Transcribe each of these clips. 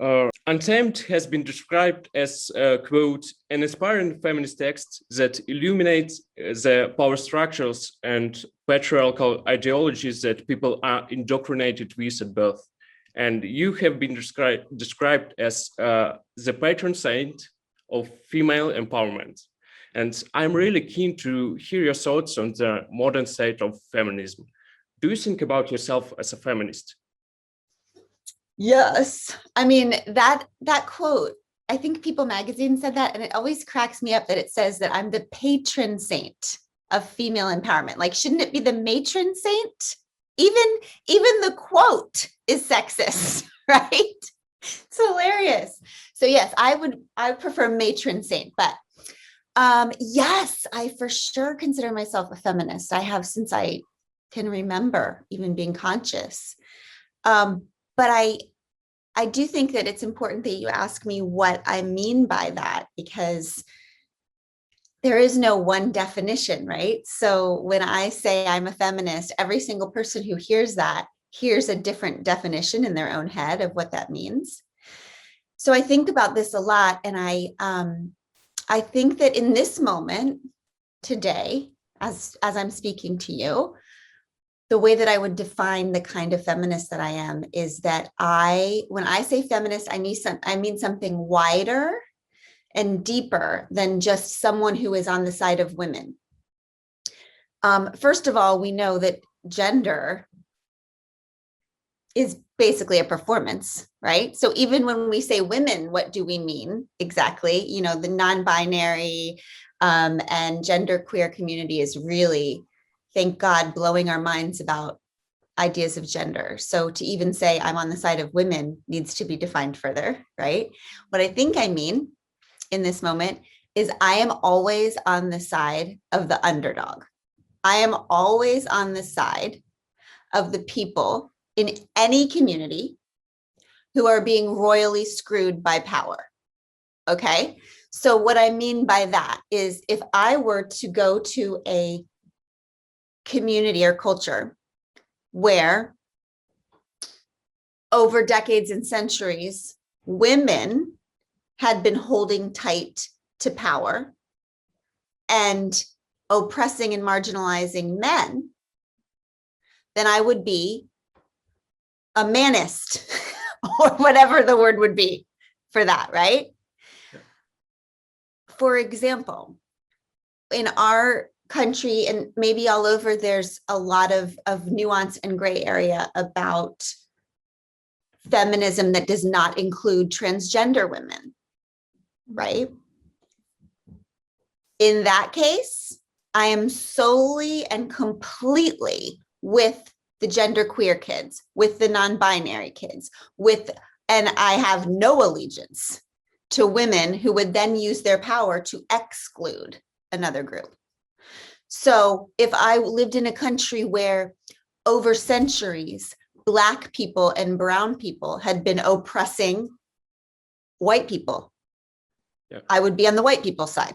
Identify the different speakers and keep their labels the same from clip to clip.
Speaker 1: Uh, Untamed has been described as, uh, quote, an inspiring feminist text that illuminates uh, the power structures and patriarchal ideologies that people are indoctrinated with at birth. And you have been described described as uh, the patron saint of female empowerment. And I'm really keen to hear your thoughts on the modern state of feminism. Do you think about yourself as a feminist?
Speaker 2: Yes. I mean, that that quote, I think People magazine said that, and it always cracks me up that it says that I'm the patron saint of female empowerment. Like, shouldn't it be the matron saint? Even even the quote is sexist, right? It's hilarious. So yes, I would I prefer matron saint, but um yes, I for sure consider myself a feminist. I have since I can remember even being conscious. Um, but I I do think that it's important that you ask me what I mean by that because there is no one definition, right? So when I say I'm a feminist, every single person who hears that hears a different definition in their own head of what that means. So I think about this a lot and I um I think that in this moment today as as I'm speaking to you, the way that I would define the kind of feminist that I am is that I, when I say feminist, I mean some, I mean something wider and deeper than just someone who is on the side of women. Um, first of all, we know that gender is basically a performance, right? So even when we say women, what do we mean exactly? You know, the non-binary um, and gender queer community is really thank God, blowing our minds about ideas of gender. So to even say I'm on the side of women needs to be defined further, right? What I think I mean in this moment is I am always on the side of the underdog. I am always on the side of the people in any community who are being royally screwed by power. Okay. So what I mean by that is if I were to go to a community or culture where over decades and centuries, women had been holding tight to power and oppressing and marginalizing men, then I would be a manist or whatever the word would be for that, right? For example, in our country and maybe all over, there's a lot of, of nuance and gray area about feminism that does not include transgender women, right? In that case, I am solely and completely with the gender queer kids, with the non-binary kids, with, and I have no allegiance to women who would then use their power to exclude another group. So if I lived in a country where over centuries, Black people and brown people had been oppressing white people. I would be on the white people's side.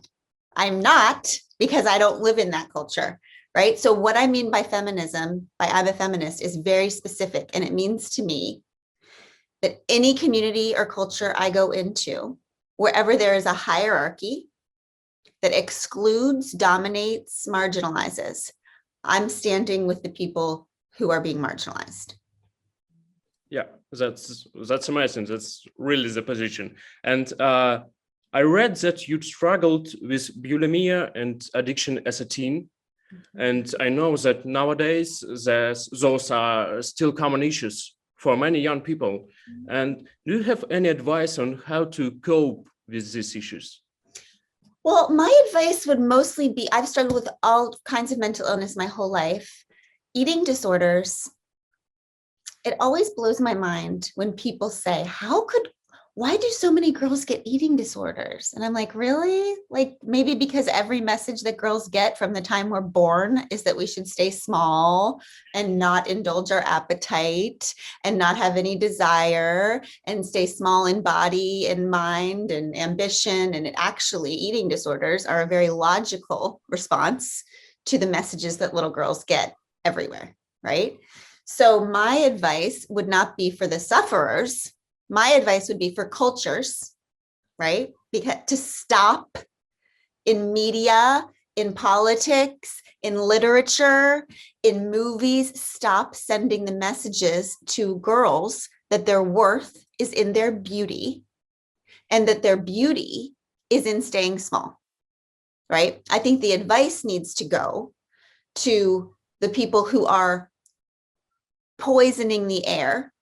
Speaker 2: I'm not because I don't live in that culture, right? So what I mean by feminism, by I'm a feminist, is very specific. And it means to me that any community or culture I go into, wherever there is a hierarchy that excludes, dominates, marginalizes, I'm standing with the people who are being marginalized.
Speaker 1: Yeah, that's that's amazing. That's really the position. And uh, I read that you struggled with bulimia and addiction as a teen. And I know that nowadays those are still common issues for many young people. And do you have any advice on how to cope with these issues?
Speaker 2: Well, my advice would mostly be I've struggled with all kinds of mental illness my whole life. Eating disorders. It always blows my mind when people say, How could, why do so many girls get eating disorders? And I'm like, Really? Like maybe because every message that girls get from the time we're born is that we should stay small and not indulge our appetite and not have any desire and stay small in body and mind and ambition. And actually, eating disorders are a very logical response to the messages that little girls get everywhere, right? So my advice would not be for the sufferers my advice would be for cultures, right? Because to stop in media, in politics, in literature, in movies, stop sending the messages to girls that their worth is in their beauty and that their beauty is in staying small. Right? I think the advice needs to go to the people who are poisoning the air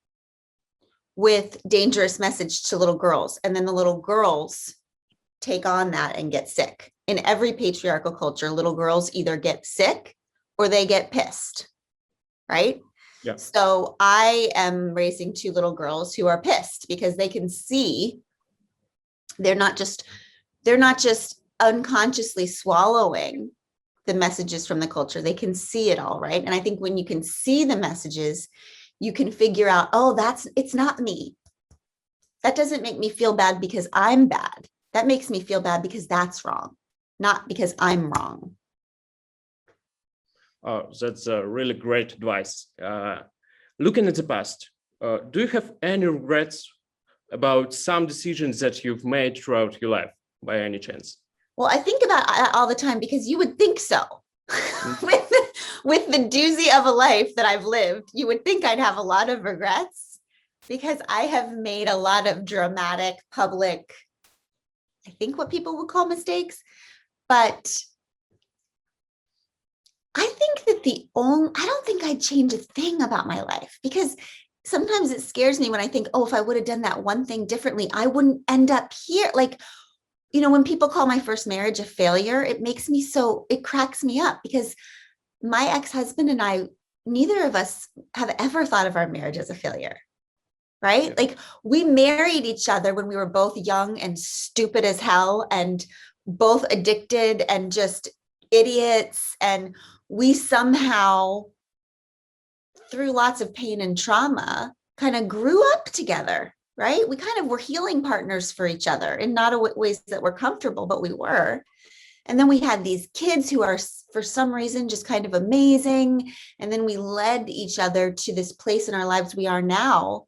Speaker 2: with dangerous message to little girls and then the little girls take on that and get sick. In every patriarchal culture little girls either get sick or they get pissed right?
Speaker 1: Yeah.
Speaker 2: so i am raising two little girls who are pissed because they can see they're not just they're not just unconsciously swallowing the messages from the culture. They can see it all right? And i think when you can see the messages you can figure out oh that's it's not me that doesn't make me feel bad because i'm bad that makes me feel bad because that's wrong not because i'm wrong
Speaker 1: Oh, that's a really great advice. Uh, looking at the past, uh, do you have any regrets about some decisions that you've made throughout your life by any chance?
Speaker 2: well i think about it all the time because you would think so with, with the doozy of a life that i've lived you would think i'd have a lot of regrets because i have made a lot of dramatic public i think what people would call mistakes but I think that the only, I don't think I'd change a thing about my life because sometimes it scares me when I think, oh, if I would have done that one thing differently, I wouldn't end up here. Like, you know, when people call my first marriage a failure, it makes me so, it cracks me up because my ex husband and I, neither of us have ever thought of our marriage as a failure. Right.
Speaker 1: Yeah.
Speaker 2: Like we married each other when we were both young and stupid as hell and both addicted and just idiots. And we somehow, through lots of pain and trauma, kind of grew up together, right? We kind of were healing partners for each other in not a wa- ways that were comfortable, but we were. And then we had these kids who are, for some reason, just kind of amazing. And then we led each other to this place in our lives we are now.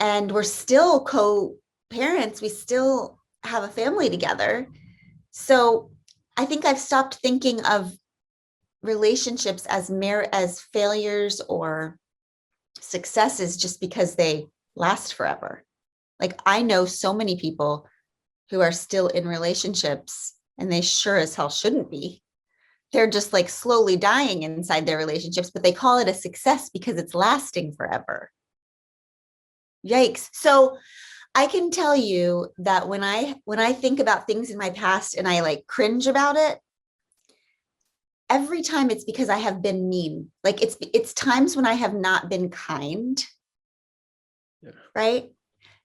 Speaker 2: And we're still co parents, we still have a family together. So I think I've stopped thinking of relationships as mer as failures or successes just because they last forever. Like I know so many people who are still in relationships and they sure as hell shouldn't be. They're just like slowly dying inside their relationships, but they call it a success because it's lasting forever. Yikes. So I can tell you that when I when I think about things in my past and I like cringe about it, every time it's because I have been mean. Like it's it's times when I have not been kind.
Speaker 1: Yeah.
Speaker 2: Right?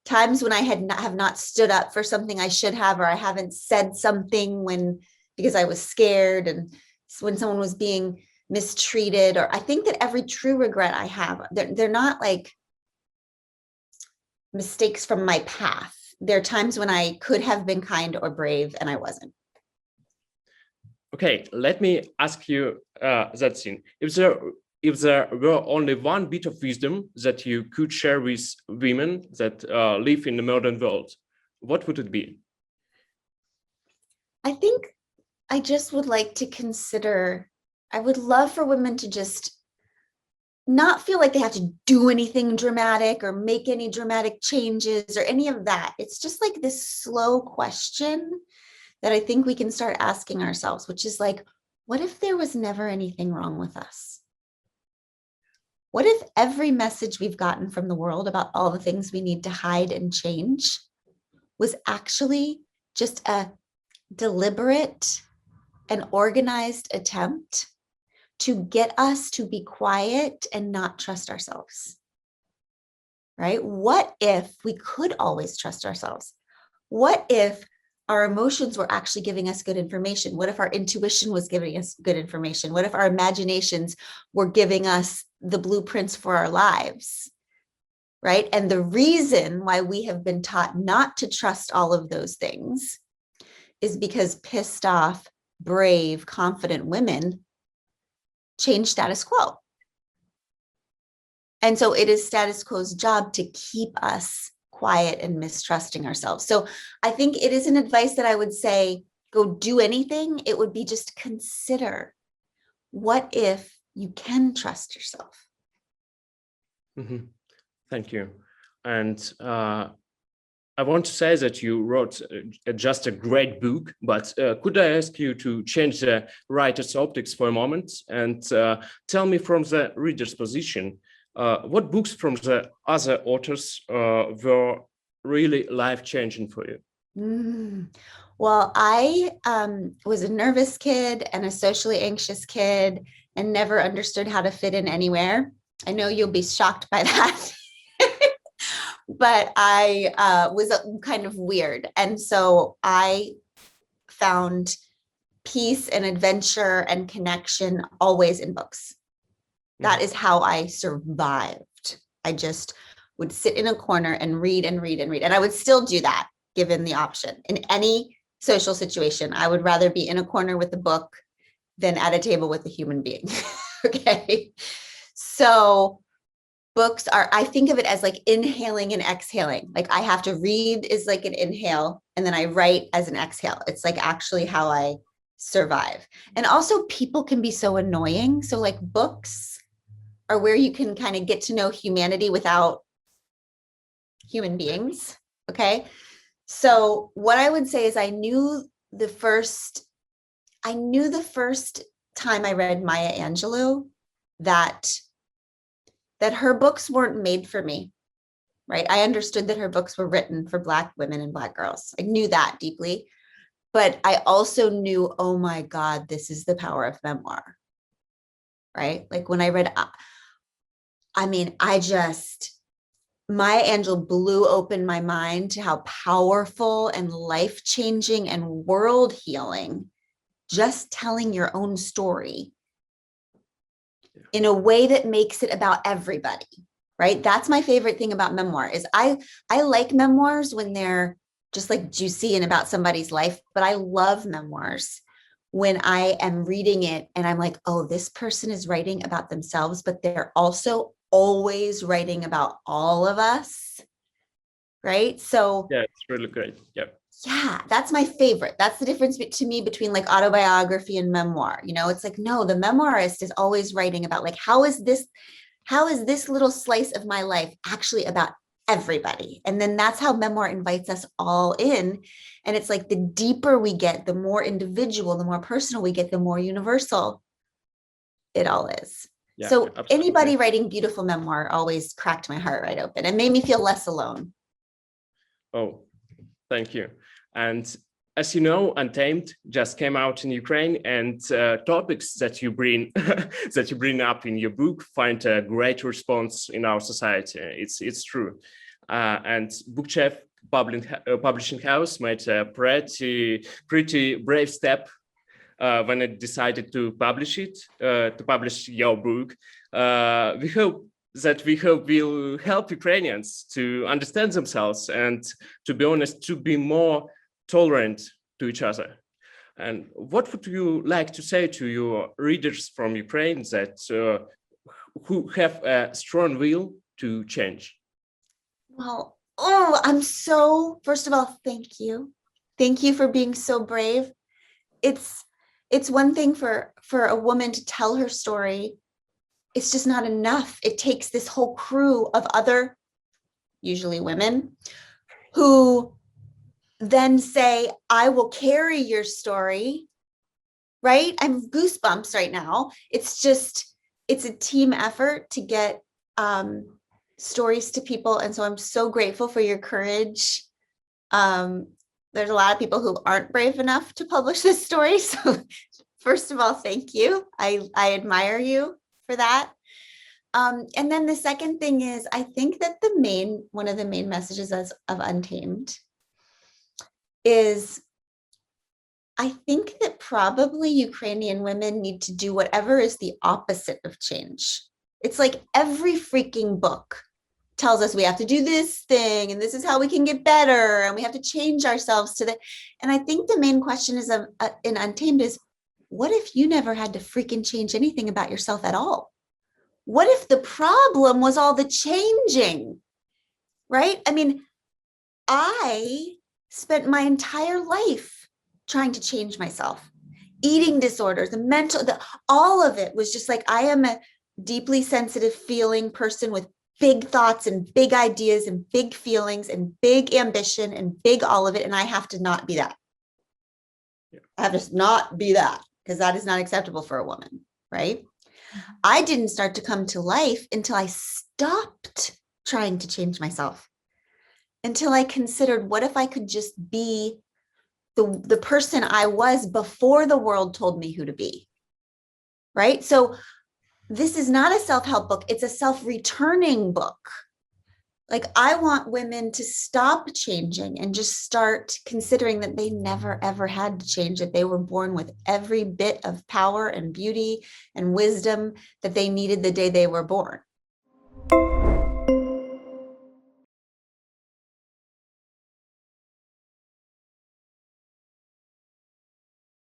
Speaker 2: Times when I had not have not stood up for something I should have or I haven't said something when because I was scared and when someone was being mistreated or I think that every true regret I have they're, they're not like mistakes from my path. There are times when I could have been kind or brave and I wasn't.
Speaker 1: Okay, let me ask you uh, that thing. If there, if there were only one bit of wisdom that you could share with women that uh, live in the modern world, what would it be?
Speaker 2: I think I just would like to consider, I would love for women to just not feel like they have to do anything dramatic or make any dramatic changes or any of that. It's just like this slow question that I think we can start asking ourselves, which is like, what if there was never anything wrong with us? What if every message we've gotten from the world about all the things we need to hide and change was actually just a deliberate and organized attempt to get us to be quiet and not trust ourselves. Right? What if we could always trust ourselves? What if our emotions were actually giving us good information? What if our intuition was giving us good information? What if our imaginations were giving us the blueprints for our lives? Right? And the reason why we have been taught not to trust all of those things is because pissed off, brave, confident women change status quo. And so it is status quo's job to keep us quiet and mistrusting ourselves. So I think it is an advice that I would say go do anything. It would be just consider what if you can trust yourself?
Speaker 1: Mhm. Thank you. And uh, I want to say that you wrote uh, just a great book, but uh, could I ask you to change the writer's optics for a moment and uh, tell me from the reader's position, what books from the other authors uh, were really life-changing for you?
Speaker 2: Mm. Well, I um, was a nervous kid and a socially anxious kid and never understood how to fit in anywhere. I know you'll be shocked by that. but I uh, was uh, kind of weird. And so I found peace and adventure and connection always in books. That is how I survived. I just would sit in a corner and read and read and read. And I would still do that given the option in any social situation. I would rather be in a corner with a book than at a table with a human being. okay. So books are, I think of it as like inhaling and exhaling. Like I have to read is like an inhale and then I write as an exhale. It's like actually how I survive. And also people can be so annoying. So like books are where you can kind of get to know humanity without human beings. Okay. So what I would say is I knew the first, I knew the first time I read Maya Angelou that that her books weren't made for me. Right? I understood that her books were written for black women and black girls. I knew that deeply. But I also knew, oh my God, this is the power of memoir. Right? Like when I read uh, I mean, I just Maya Angelou blew open my mind to how powerful and life changing and world healing just telling your own story in a way that makes it about everybody right? That's my favorite thing about memoir is i i like memoirs when they're just like juicy and about somebody's life but i love memoirs when i am reading it and i'm like oh this person is writing about themselves but they're also always writing about all of us right? So
Speaker 1: Yeah, it's really great. Yeah.
Speaker 2: yeah that's my favorite. That's the difference to me between like autobiography and memoir you know? It's like no the memoirist is always writing about like how is this how is this little slice of my life actually about everybody? And then that's how memoir invites us all in. And it's like the deeper we get the more individual the more personal we get the more universal it all is
Speaker 1: yeah
Speaker 2: so
Speaker 1: absolutely.
Speaker 2: anybody writing beautiful memoir always cracked my heart right open and made me feel less alone
Speaker 1: Oh, thank you. And as you know, Untamed just came out in Ukraine, and uh, topics that you bring that you bring up in your book find a great response in our society. It's it's true. Uh, and Bookchef Publishing, uh, Publishing House made a pretty pretty brave step uh, when I decided to publish it, uh, to publish your book. Uh, we hope that we hope will help Ukrainians to understand themselves and, to be honest, to be more tolerant to each other. And what would you like to say to your readers from Ukraine that uh, who have a strong will to change?
Speaker 2: Well, oh, I'm so, first of all, thank you. Thank you for being so brave. It's it's one thing for for a woman to tell her story. It's just not enough. It takes this whole crew of other usually women who then say, "I will carry your story." Right? I'm goosebumps right now. It's just it's a team effort to get um stories to people and so i'm so grateful for your courage um there's a lot of people who aren't brave enough to publish this story so first of all thank you. I i admire you for that. Um and then the second thing is i think that the main one of the main messages as of untamed is i think that probably ukrainian women need to do whatever is the opposite of change. It's like every freaking book tells us we have to do this thing and this is how we can get better and we have to change ourselves to the and i think the main question is um, uh, in untamed is what if you never had to freaking change anything about yourself at all? What if the problem was all the changing? Right? I mean I spent my entire life trying to change myself. Eating disorders, the mental, the, all of it was just like I am a deeply sensitive feeling person with big thoughts and big ideas and big feelings and big ambition and big all of it. And I have to not be that.
Speaker 1: Yeah.
Speaker 2: I have to not be that because that is not acceptable for a woman, right? Mm-hmm. I didn't start to come to life until I stopped trying to change myself. Until I considered what if I could just be the, the person I was before the world told me who to be. Right? So this is not a self-help book, it's a self-returning book. Like I want women to stop changing and just start considering that they never ever had to change, that they were born with every bit of power and beauty and wisdom that they needed the day they were born.